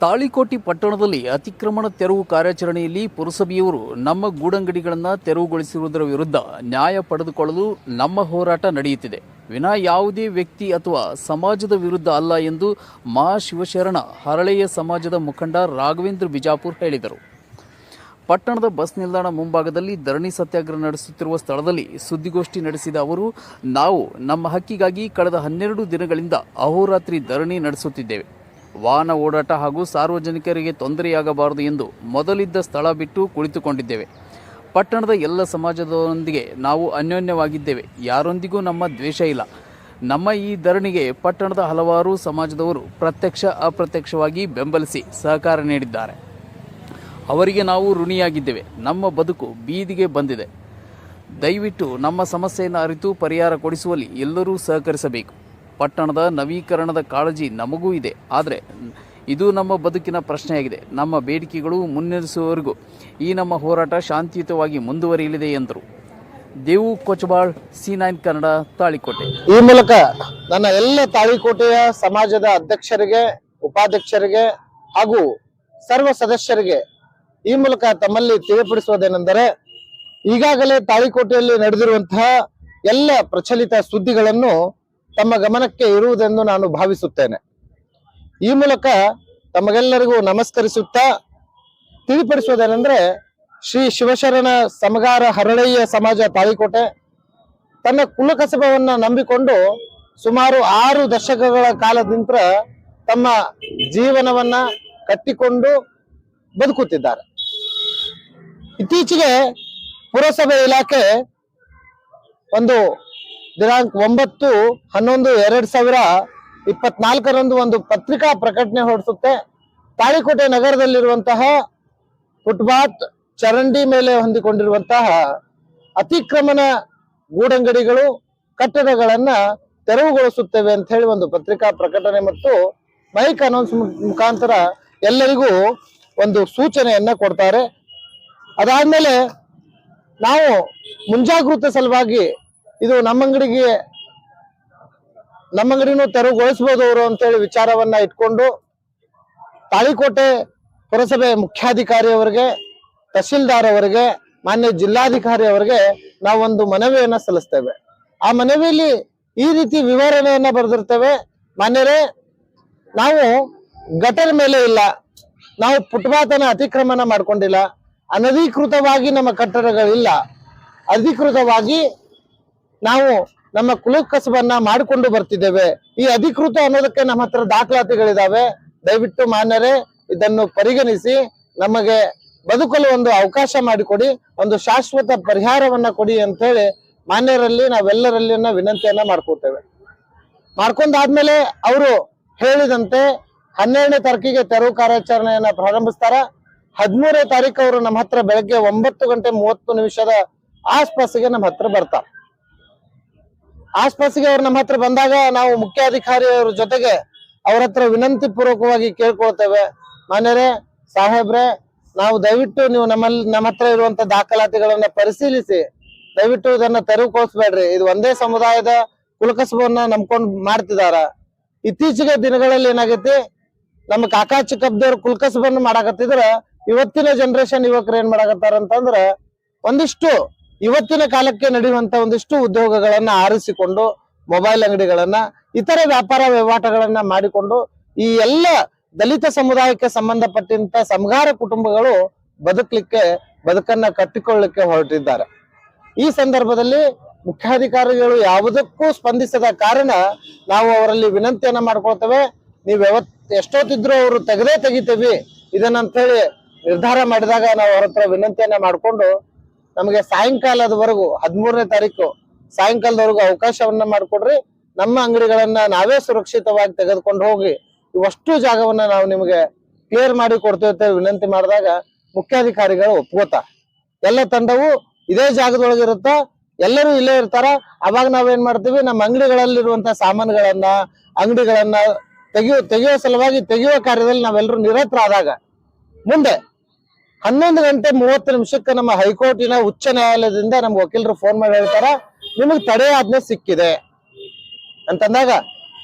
ತಾಳಿಕೋಟಿ ಪಟ್ಟಣದಲ್ಲಿ ಅತಿಕ್ರಮಣ ತೆರವು ಕಾರ್ಯಾಚರಣೆಯಲ್ಲಿ ಪುರಸಭೆಯವರು ನಮ್ಮ ಗೂಡಂಗಡಿಗಳನ್ನು ತೆರವುಗೊಳಿಸಿರುವುದರ ವಿರುದ್ಧ ನ್ಯಾಯ ಪಡೆದುಕೊಳ್ಳಲು ನಮ್ಮ ಹೋರಾಟ ನಡೆಯುತ್ತಿದೆ. ವಿನಾ ಯಾವುದೇ ವ್ಯಕ್ತಿ ಅಥವಾ ಸಮಾಜದ ವಿರುದ್ಧ ಅಲ್ಲ ಎಂದು ಮಾ. ಶಿವಶರಣ, ಹರಳೆಯ ಸಮಾಜದ ಮುಖಂಡ ರಾಘವೇಂದ್ರ ಬಿಜಾಪುರ್ ಹೇಳಿದರು. ಪಟ್ಟಣದ ಬಸ್ ನಿಲ್ದಾಣ ಮುಂಭಾಗದಲ್ಲಿ ಧರಣಿ ಸತ್ಯಾಗ್ರಹ ನಡೆಸುತ್ತಿರುವ ಸ್ಥಳದಲ್ಲಿ ಸುದ್ದಿಗೋಷ್ಠಿ ನಡೆಸಿದ ಅವರು, ನಾವು ನಮ್ಮ ಹಕ್ಕಿಗಾಗಿ ಕಳೆದ ಹನ್ನೆರಡು ದಿನಗಳಿಂದ ಅಹೋರಾತ್ರಿ ಧರಣಿ ನಡೆಸುತ್ತಿದ್ದೇವೆ. ವಾಹನ ಓಡಾಟ ಹಾಗೂ ಸಾರ್ವಜನಿಕರಿಗೆ ತೊಂದರೆಯಾಗಬಾರದು ಎಂದು ಮೊದಲಿದ್ದ ಸ್ಥಳ ಬಿಟ್ಟು ಕುಳಿತುಕೊಂಡಿದ್ದೇವೆ. ಪಟ್ಟಣದ ಎಲ್ಲ ಸಮಾಜದೊಂದಿಗೆ ನಾವು ಅನ್ಯೋನ್ಯವಾಗಿದ್ದೇವೆ. ಯಾರೊಂದಿಗೂ ನಮ್ಮ ದ್ವೇಷ ಇಲ್ಲ. ನಮ್ಮ ಈ ಧರಣಿಗೆ ಪಟ್ಟಣದ ಹಲವಾರು ಸಮಾಜದವರು ಪ್ರತ್ಯಕ್ಷ, ಅಪ್ರತ್ಯಕ್ಷವಾಗಿ ಬೆಂಬಲಿಸಿ ಸಹಕಾರ ನೀಡಿದ್ದಾರೆ. ಅವರಿಗೆ ನಾವು ಋಣಿಯಾಗಿದ್ದೇವೆ. ನಮ್ಮ ಬದುಕು ಬೀದಿಗೆ ಬಂದಿದೆ. ದಯವಿಟ್ಟು ನಮ್ಮ ಸಮಸ್ಯೆಯನ್ನು ಅರಿತು ಪರಿಹಾರ ಕೊಡಿಸುವಲ್ಲಿ ಎಲ್ಲರೂ ಸಹಕರಿಸಬೇಕು. ಪಟ್ಟಣದ ನವೀಕರಣದ ಕಾಳಜಿ ನಮಗೂ ಇದೆ. ಆದರೆ, ಇದು ನಮ್ಮ ಬದುಕಿನ ಪ್ರಶ್ನೆಯಾಗಿದೆ. ನಮ್ಮ ಬೇಡಿಕೆಗಳು ಮುನ್ನಡೆಸುವವರೆಗೂ ಈ ನಮ್ಮ ಹೋರಾಟ ಶಾಂತಿಯುತವಾಗಿ ಮುಂದುವರಿಯಲಿದೆ ಎಂದರು. Devu Kochabal, C nine Kannada, Talikote. ಈ ಮೂಲಕ ನನ್ನ ಎಲ್ಲ ತಾಳಿಕೋಟೆಯ ಸಮಾಜದ ಅಧ್ಯಕ್ಷರಿಗೆ, ಉಪಾಧ್ಯಕ್ಷರಿಗೆ ಹಾಗೂ ಸರ್ವ ಸದಸ್ಯರಿಗೆ ಈ ಮೂಲಕ ತಮ್ಮಲ್ಲಿ ತಿಳಿಪಡಿಸುವುದೇನೆಂದರೆ, ಈಗಾಗಲೇ ತಾಳಿಕೋಟೆಯಲ್ಲಿ ನಡೆದಿರುವಂತಹ ಎಲ್ಲ ಪ್ರಚಲಿತ ಸುದ್ದಿಗಳನ್ನು ತಮ್ಮ ಗಮನಕ್ಕೆ ಇರುವುದೆಂದು ನಾನು ಭಾವಿಸುತ್ತೇನೆ. ಈ ಮೂಲಕ ತಮಗೆಲ್ಲರಿಗೂ ನಮಸ್ಕರಿಸುತ್ತಾ ತಿಳಿಪಡಿಸುವುದೇನೆಂದ್ರೆ ಶ್ರೀ ಶಿವಶರಣ ಸಮಗಾರ ಹರಳಯ್ಯ ಸಮಾಜ ತಾಳಿಕೋಟೆ ತನ್ನ ಕುಲಕಸಬವನ್ನ ನಂಬಿಕೊಂಡು ಸುಮಾರು ಆರು ದಶಕಗಳ ಕಾಲದಿಂದ ತಮ್ಮ ಜೀವನವನ್ನ ಕಟ್ಟಿಕೊಂಡು ಬದುಕುತ್ತಿದ್ದಾರೆ. ಇತ್ತೀಚೆಗೆ ಪುರಸಭೆ ಇಲಾಖೆ ಒಂದು ದಿನಾಂಕ ಒಂಬತ್ತು ಹನ್ನೊಂದು ಎರಡ್ ಸಾವಿರ ಇಪ್ಪತ್ನಾಲ್ಕರಂದು ಒಂದು ಪತ್ರಿಕಾ ಪ್ರಕಟಣೆ ಹೊರಡಿಸುತ್ತೆ. ತಾಳಿಕೋಟೆ ನಗರದಲ್ಲಿರುವಂತಹ ಫುಟ್ಬಾತ್ ಚರಂಡಿ ಮೇಲೆ ಹೊಂದಿಕೊಂಡಿರುವಂತಹ ಅತಿಕ್ರಮಣ ಗೂಡಂಗಡಿಗಳು ಕಟ್ಟಡಗಳನ್ನ ತೆರವುಗೊಳಿಸುತ್ತೇವೆ ಅಂತ ಹೇಳಿ ಒಂದು ಪತ್ರಿಕಾ ಪ್ರಕಟಣೆ ಮತ್ತು ಮೈಕ್ ಅನೌನ್ಸ್ ಮುಖಾಂತರ ಎಲ್ಲರಿಗೂ ಒಂದು ಸೂಚನೆಯನ್ನ ಕೊಡ್ತಾರೆ. ಅದಾದ್ಮೇಲೆ ನಾವು ಮುಂಜಾಗ್ರತೆ ಸಲುವಾಗಿ ಇದು ನಮ್ಮ ಅಂಗಡಿಗೆ ನಮ್ಮ ಅಂಗಡಿನೂ ತೆರವುಗೊಳಿಸ್ಬೋದು ಅವರು ಅಂತೇಳಿ ವಿಚಾರವನ್ನ ಇಟ್ಕೊಂಡು ತಾಳಿಕೋಟೆ ಪುರಸಭೆ ಮುಖ್ಯಾಧಿಕಾರಿ ಅವರಿಗೆ ತಹಶೀಲ್ದಾರ್ ಅವರಿಗೆ, ಮಾನ್ಯ ಜಿಲ್ಲಾಧಿಕಾರಿ ಅವರಿಗೆ ನಾವೊಂದು ಮನವಿಯನ್ನ ಸಲ್ಲಿಸ್ತೇವೆ. ಆ ಮನವಿಯಲ್ಲಿ ಈ ರೀತಿ ವಿವರಣೆಯನ್ನ ಬರೆದಿರ್ತೇವೆ. ಮಾನ್ಯರೇ, ನಾವು ಗಟರ್ ಮೇಲೆ ಇಲ್ಲ. ನಾವು ಫುಟ್ಪಾತನ ಅತಿಕ್ರಮಣ ಮಾಡ್ಕೊಂಡಿಲ್ಲ. ಅನಧಿಕೃತವಾಗಿ ನಮ್ಮ ಕಟ್ಟಡಗಳಿಲ್ಲ. ಅಧಿಕೃತವಾಗಿ ನಾವು ನಮ್ಮ ಕುಲಕಸಬನ್ನ ಮಾಡಿಕೊಂಡು ಬರ್ತಿದ್ದೇವೆ. ಈ ಅಧಿಕೃತ ಅನ್ನೋದಕ್ಕೆ ನಮ್ಮ ಹತ್ರ ದಾಖಲಾತಿಗಳಿದಾವೆ. ದಯವಿಟ್ಟು ಮಾನ್ಯರೇ, ಇದನ್ನು ಪರಿಗಣಿಸಿ ನಮಗೆ ಬದುಕಲು ಒಂದು ಅವಕಾಶ ಮಾಡಿಕೊಡಿ, ಒಂದು ಶಾಶ್ವತ ಪರಿಹಾರವನ್ನ ಕೊಡಿ ಅಂತ ಹೇಳಿ ಮಾನ್ಯರಲ್ಲಿ ನಾವೆಲ್ಲರಲ್ಲಿ ವಿನಂತಿಯನ್ನ ಮಾಡ್ಕೋತೇವೆ. ಮಾಡ್ಕೊಂಡಾದ್ಮೇಲೆ ಅವರು ಹೇಳಿದಂತೆ ಹನ್ನೆರಡನೇ ತಾರೀಕಿಗೆ ತೆರವು ಕಾರ್ಯಾಚರಣೆಯನ್ನ ಪ್ರಾರಂಭಿಸ್ತಾರ. ಹದಿಮೂರನೇ ತಾರೀಕು ಅವರು ನಮ್ಮ ಹತ್ರ ಬೆಳಗ್ಗೆ ಒಂಬತ್ತು ಗಂಟೆ ಮೂವತ್ತು ನಿಮಿಷದ ಆಸ್ಪಾಸಿಗೆ ನಮ್ಮ ಹತ್ರ ಬರ್ತಾರೆ. ಆಸ್ಪಾಸಿಗೆ ಅವ್ರು ನಮ್ಮ ಹತ್ರ ಬಂದಾಗ ನಾವು ಮುಖ್ಯಾಧಿಕಾರಿಯವರ ಜೊತೆಗೆ ಅವ್ರ ಹತ್ರ ವಿನಂತಿ ಪೂರ್ವಕವಾಗಿ ಕೇಳ್ಕೊಳ್ತೇವೆ. ಮಾನ್ಯರೇ, ಸಾಹೇಬ್ರೆ, ನಾವು ದಯವಿಟ್ಟು ನೀವು ನಮ್ಮಲ್ಲಿ ನಮ್ಮ ಹತ್ರ ಇರುವಂತ ದಾಖಲಾತಿಗಳನ್ನ ಪರಿಶೀಲಿಸಿ. ದಯವಿಟ್ಟು ಇದನ್ನ ತೆರವುಗೊಳಿಸ್ಬೇಡ್ರಿ. ಇದು ಒಂದೇ ಸಮುದಾಯದ ಕುಲಕಸಬವನ್ನ ನಂಬ್ಕೊಂಡ್ ಮಾಡ್ತಿದಾರ. ಇತ್ತೀಚೆಗೆ ದಿನಗಳಲ್ಲಿ ಏನಾಗೈತಿ, ನಮ್ಮ ಕಾಕಾ ಚಿಕ್ಕಪ್ಪದವ್ರು ಕುಲಕಸಬನ್ನ ಮಾಡಾಕತ್ತಿದ್ರ ಇವತ್ತಿನ ಜನರೇಷನ್ ಯುವಕರು ಏನ್ ಮಾಡಾಕತ್ತಾರ ಅಂತಂದ್ರ ಒಂದಿಷ್ಟು ಇವತ್ತಿನ ಕಾಲಕ್ಕೆ ನಡೆಯುವಂತ ಒಂದಿಷ್ಟು ಉದ್ಯೋಗಗಳನ್ನ ಆರಿಸಿಕೊಂಡು ಮೊಬೈಲ್ ಅಂಗಡಿಗಳನ್ನ, ಇತರೆ ವ್ಯಾಪಾರ ವಹಿವಾಟಗಳನ್ನ ಮಾಡಿಕೊಂಡು ಈ ಎಲ್ಲ ದಲಿತ ಸಮುದಾಯಕ್ಕೆ ಸಂಬಂಧಪಟ್ಟಂತ ಸಮಗಾರ ಕುಟುಂಬಗಳು ಬದುಕಲಿಕ್ಕೆ, ಬದುಕನ್ನ ಕಟ್ಟಿಕೊಳ್ಳಲಿಕ್ಕೆ ಹೊರಟಿದ್ದಾರೆ. ಈ ಸಂದರ್ಭದಲ್ಲಿ ಮುಖ್ಯಾಧಿಕಾರಿಗಳು ಯಾವುದಕ್ಕೂ ಸ್ಪಂದಿಸದ ಕಾರಣ ನಾವು ಅವರಲ್ಲಿ ವಿನಂತಿಯನ್ನ ಮಾಡ್ಕೊಳ್ತೇವೆ. ನೀವು ಯಾವತ್, ಎಷ್ಟೊತ್ತಿದ್ರು ಅವರು ತೆಗೆದೇ ತೆಗಿತೇವಿ. ಇದನ್ನಂತ ಹೇಳಿ ನಿರ್ಧಾರ ಮಾಡಿದಾಗ ನಾವು ಅವ್ರ ಹತ್ರ ವಿನಂತಿಯನ್ನ ಮಾಡ್ಕೊಂಡು ನಮಗೆ ಸಾಯಂಕಾಲದವರೆಗೂ, ಹದಿಮೂರನೇ ತಾರೀಕು ಸಾಯಂಕಾಲದವರೆಗೂ ಅವಕಾಶವನ್ನ ಮಾಡಿಕೊಡ್ರಿ. ನಮ್ಮ ಅಂಗಡಿಗಳನ್ನ ನಾವೇ ಸುರಕ್ಷಿತವಾಗಿ ತೆಗೆದುಕೊಂಡು ಹೋಗಿ ಇವಷ್ಟು ಜಾಗವನ್ನ ನಾವು ನಿಮಗೆ ಕ್ಲಿಯರ್ ಮಾಡಿ ಕೊಡ್ತೇವೆ ವಿನಂತಿ ಮಾಡಿದಾಗ ಮುಖ್ಯಾಧಿಕಾರಿಗಳು ಒಪ್ಕೋತಾರ. ಎಲ್ಲ ತಂಡವು ಇದೇ ಜಾಗದೊಳಗಿರುತ್ತ, ಎಲ್ಲರೂ ಇಲ್ಲೇ ಇರ್ತಾರ? ಅವಾಗ ನಾವೇನ್ ಮಾಡ್ತೀವಿ? ನಮ್ಮ ಅಂಗಡಿಗಳಲ್ಲಿರುವಂತ ಸಾಮಾನುಗಳನ್ನ, ಅಂಗಡಿಗಳನ್ನ ತೆಗಿಯೋ, ತೆಗೆಯೋ ಸಲುವಾಗಿ ತೆಗೆಯುವ ಕಾರ್ಯದಲ್ಲಿ ನಾವೆಲ್ಲರೂ ನಿರತರಾದಾಗ, ಮುಂದೆ ಹನ್ನೊಂದು ಗಂಟೆ ಮೂವತ್ತು ನಿಮಿಷಕ್ಕೆ ನಮ್ಮ ಹೈಕೋರ್ಟಿನ ಉಚ್ಚ ನ್ಯಾಯಾಲಯದಿಂದ ನಮ್ಗೆ ವಕೀಲರು ಫೋನ್ ಮಾಡಿ ಹೇಳ್ತಾರ, ನಿಮಗೆ ತಡೆ ಆಜ್ಞೆ ಸಿಕ್ಕಿದೆ ಅಂತಂದಾಗ,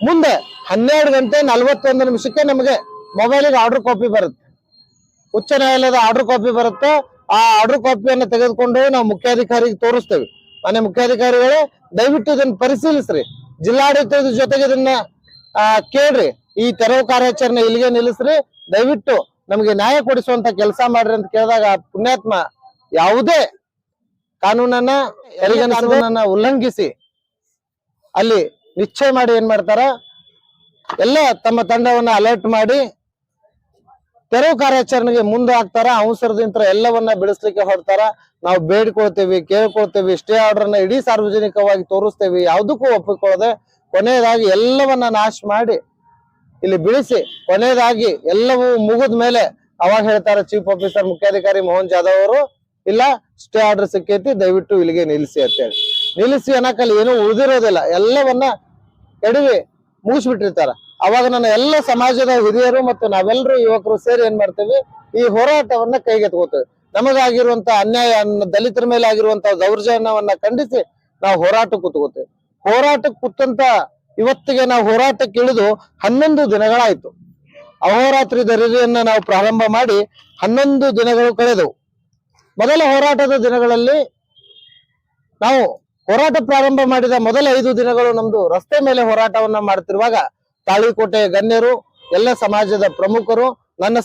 ಮುಂದೆ ಹನ್ನೆರಡು ಗಂಟೆ ನಲವತ್ತೊಂದು ನಿಮಿಷಕ್ಕೆ ನಮಗೆ ಮೊಬೈಲಿಗೆ ಆರ್ಡರ್ ಕಾಪಿ ಬರುತ್ತೆ. ಉಚ್ಚ ನ್ಯಾಯಾಲಯದ ಆರ್ಡರ್ ಕಾಪಿ ಬರುತ್ತೆ. ಆ ಆರ್ಡರ್ ಕಾಪಿಯನ್ನು ತೆಗೆದುಕೊಂಡು ನಾವು ಮುಖ್ಯಾಧಿಕಾರಿಗೆ ತೋರಿಸ್ತೇವೆ. ಮನೆ ಮುಖ್ಯಾಧಿಕಾರಿಗಳು, ದಯವಿಟ್ಟು ಇದನ್ನ ಪರಿಶೀಲಿಸ್ರಿ. ಜಿಲ್ಲಾಡಳಿತದ ಜೊತೆಗೆ ಇದನ್ನ ಕೇಳ್ರಿ. ಈ ತೆರವು ಕಾರ್ಯಾಚರಣೆ ಇಲ್ಲಿಗೆ ನಿಲ್ಲಿಸ್ರಿ. ದಯವಿಟ್ಟು ನಮಗೆ ನ್ಯಾಯ ಕೊಡಿಸುವಂತ ಕೆಲಸ ಮಾಡ್ರಿ ಅಂತ ಕೇಳಿದಾಗ ಪುಣ್ಯಾತ್ಮ ಯಾವುದೇ ಕಾನೂನನ್ನ ಕಾನೂನನ್ನ ಉಲ್ಲಂಘಿಸಿ ಅಲ್ಲಿ ನಿಶ್ಚಯ ಮಾಡಿ ಏನ್ ಮಾಡ್ತಾರ? ಎಲ್ಲ ತಮ್ಮ ತಂಡವನ್ನ ಅಲರ್ಟ್ ಮಾಡಿ ತೆರವು ಕಾರ್ಯಾಚರಣೆಗೆ ಮುಂದೆ ಹಾಕ್ತಾರ ಅವಸರದಿಂತ ಎಲ್ಲವನ್ನ ಬಿಡಿಸ್ಲಿಕ್ಕೆ ಹೊರಡ್ತಾರ. ನಾವು ಬೇಡ್ಕೊಳ್ತೇವಿ, ಕೇಳ್ಕೊಳ್ತೇವಿ ಸ್ಟೇ ಆರ್ಡರ್ ಇಡೀ ಸಾರ್ವಜನಿಕವಾಗಿ ತೋರಿಸ್ತೇವೆ, ಯಾವುದಕ್ಕೂ ಒಪ್ಪಿಕೊಳ್ಳದೆ ಕೊನೆಯದಾಗಿ ಎಲ್ಲವನ್ನ ನಾಶ ಮಾಡಿ ಇಲ್ಲಿ ಬಿಡಿಸಿ ಕೊನೆಯದಾಗಿ ಎಲ್ಲವೂ ಮುಗಿದ ಮೇಲೆ ಅವಾಗ ಹೇಳ್ತಾರೆ ಚೀಫ್ ಆಫೀಸರ್ ಮುಖ್ಯಾಧಿಕಾರಿ ಮೋಹನ್ ಜಾಧವ್ ಅವರು, ಇಲ್ಲ ಸ್ಟೇ ಆರ್ಡರ್ ಸಿಕ್ಕೈತಿ, ದಯವಿಟ್ಟು ಇಲ್ಲಿಗೆ ನಿಲ್ಲಿಸಿ ಅಂತೇಳಿ. ನಿಲ್ಲಿಸಿ ಅನ್ನಕಲ್ಲಿ, ಏನು ಉಳಿದಿರೋದಿಲ್ಲ. ಎಲ್ಲವನ್ನ ಎಡವಿ ಮುಗಿಸ್ಬಿಟ್ಟಿರ್ತಾರ. ಅವಾಗ ನನ್ನ ಎಲ್ಲ ಸಮಾಜದ ಹಿರಿಯರು ಮತ್ತು ನಾವೆಲ್ಲರೂ ಯುವಕರು ಸೇರಿ ಏನ್ ಮಾಡ್ತೇವೆ? ಈ ಹೋರಾಟವನ್ನ ಕೈಗೆತ್ಕೋತೇವೆ ನಮಗಾಗಿರುವಂತ ಅನ್ಯಾಯ ದಲಿತರ ಮೇಲೆ ಆಗಿರುವಂತ ದೌರ್ಜನ್ಯವನ್ನ ಖಂಡಿಸಿ ನಾವು ಹೋರಾಟಕ್ಕೆ ಕೂತ್ಕೋತೇವೆ ಹೋರಾಟಕ್ಕೆ ಕೂತಂತ ಇವತ್ತಿಗೆ ನಾವು ಹೋರಾಟಕ್ಕೆ ಇಳಿದು ಹನ್ನೊಂದು ದಿನಗಳಾಯ್ತು. ಅಹೋರಾತ್ರಿ ದರಿಯನ್ನ ನಾವು ಪ್ರಾರಂಭ ಮಾಡಿ ಹನ್ನೊಂದು ದಿನಗಳು ಕಳೆದವು. ಮೊದಲ ಹೋರಾಟದ ದಿನಗಳಲ್ಲಿ ನಾವು ಹೋರಾಟ ಪ್ರಾರಂಭ ಮಾಡಿದ ಮೊದಲ ಐದು ದಿನಗಳು ನಮ್ದು ರಸ್ತೆ ಮೇಲೆ ಹೋರಾಟವನ್ನ ಮಾಡ್ತಿರುವಾಗ ತಾಳಿಕೋಟೆಯ ಗಣ್ಯರು, ಎಲ್ಲ ಸಮಾಜದ ಪ್ರಮುಖರು, ನನ್ನ